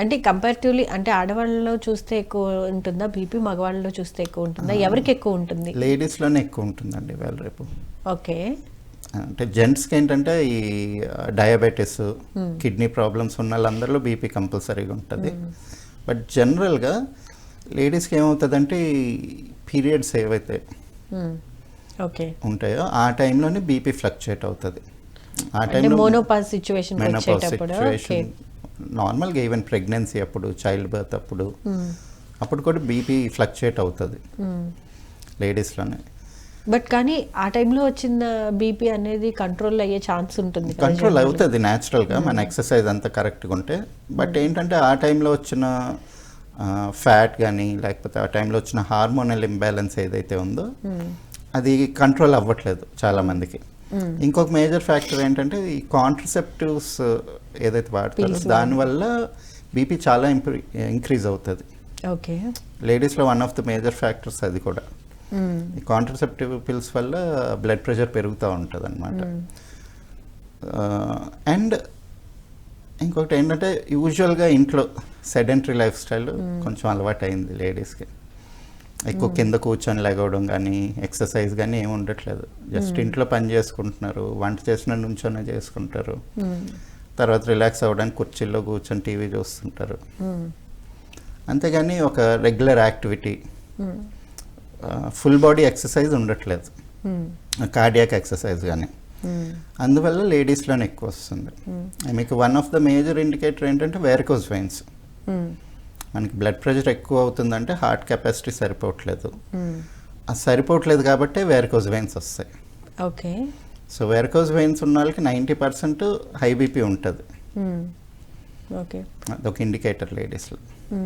అంటే కంపారిటివ్లీ అంటే ఆడవాళ్ళలో చూస్తే ఎక్కువ ఉంటుందా? బీపీ మగవాళ్ళలో చూస్తే ఎక్కువ ఉంటుందా? ఎవరికి ఎక్కువ ఉంటుంది? లేడీస్లోనే ఎక్కువ ఉంటుందండి ఇవాళ రేపు. ఓకే. అంటే జెంట్స్కి ఏంటంటే ఈ డయాబెటీస్ కిడ్నీ ప్రాబ్లమ్స్ ఉన్న వాళ్ళందరిలో బీపీ కంపల్సరీగా ఉంటుంది. బట్ జనరల్గా లేడీస్కి ఏమవుతుందంటే పీరియడ్స్ ఏవైతే ఓకే. ఉంటాయో ఆ టైంలోనే బీపీ ఫ్లక్చుయేట్ అవుతుంది. ఆ టైంలో మోనోపాజ్ సిచ్యువేషన్ నార్మల్గా ఈవెన్ ప్రెగ్నెన్సీ అప్పుడు చైల్డ్ బర్త్ అప్పుడు అప్పుడు కూడా బీపీ ఫ్లక్చుయేట్ అవుతుంది. లేడీస్లోనే. బట్ కానీ ఆ టైంలో వచ్చిన బీపీ అనేది కంట్రోల్ అయ్యే ఛాన్స్ ఉంటుంది కంట్రోల్. అవుతుంది న్యాచురల్గా మన ఎక్సర్సైజ్ అంతా కరెక్ట్గా ఉంటే బట్ ఏంటంటే ఆ టైంలో వచ్చిన ఫ్యాట్ కానీ లేకపోతే ఆ టైంలో వచ్చిన హార్మోనల్ ఇంబ్యాలెన్స్ ఏదైతే ఉందో అది కంట్రోల్ అవ్వట్లేదు చాలా మందికి ఇంకొక మేజర్ ఫ్యాక్టర్ ఏంటంటే ఈ కాంట్రసెప్టివ్స్ ఏదైతే వాడతారో దానివల్ల బీపీ చాలా ఇంప్రూ ఇంక్రీజ్ అవుతుంది. ఓకే. లేడీస్లో one of the major factors అది కూడా. ఈ కాంట్రసెప్టివ్ పిల్స్ వల్ల బ్లడ్ ప్రెషర్ పెరుగుతూ ఉంటుంది అనమాట అండ్ ఇంకొకటి ఏంటంటే యూజువల్గా ఇంట్లో సెడెంటరీ లైఫ్ స్టైల్ కొంచెం అలవాటు అయింది లేడీస్కి. ఎక్కువ కింద కూర్చొని లెగవడం కానీ ఎక్సర్సైజ్ కానీ ఏమి ఉండట్లేదు. జస్ట్ ఇంట్లో పని చేసుకుంటున్నారు. వంట చేసిన నుంచొనే చేసుకుంటారు. తర్వాత రిలాక్స్ అవ్వడానికి కుర్చీల్లో కూర్చొని టీవీ చూస్తుంటారు. అంతేగాని ఒక regular activity. Full body exercise ఉండట్లేదు. కార్డియాక్ ఎక్సర్సైజ్ కానీ అందువల్ల లేడీస్లోనే ఎక్కువ వస్తుంది. మీకు one of the major indicator ఏంటంటే వేరకోజ్ వెయిన్స్. మనకి బ్లడ్ ప్రెషర్ ఎక్కువ అవుతుందంటే హార్ట్ కెపాసిటీ సరిపోవట్లేదు. అది సరిపోవట్లేదు కాబట్టి వేరకోజ్ వెయిన్స్ వస్తాయి. ఓకే. సో వేరకోజ్ వెయిన్స్ ఉన్న వాళ్ళకి నైంటీ పర్సెంట్ హై బీపీ ఉంటుంది. ఓకే అదొక ఇండికేటర్ లేడీస్లో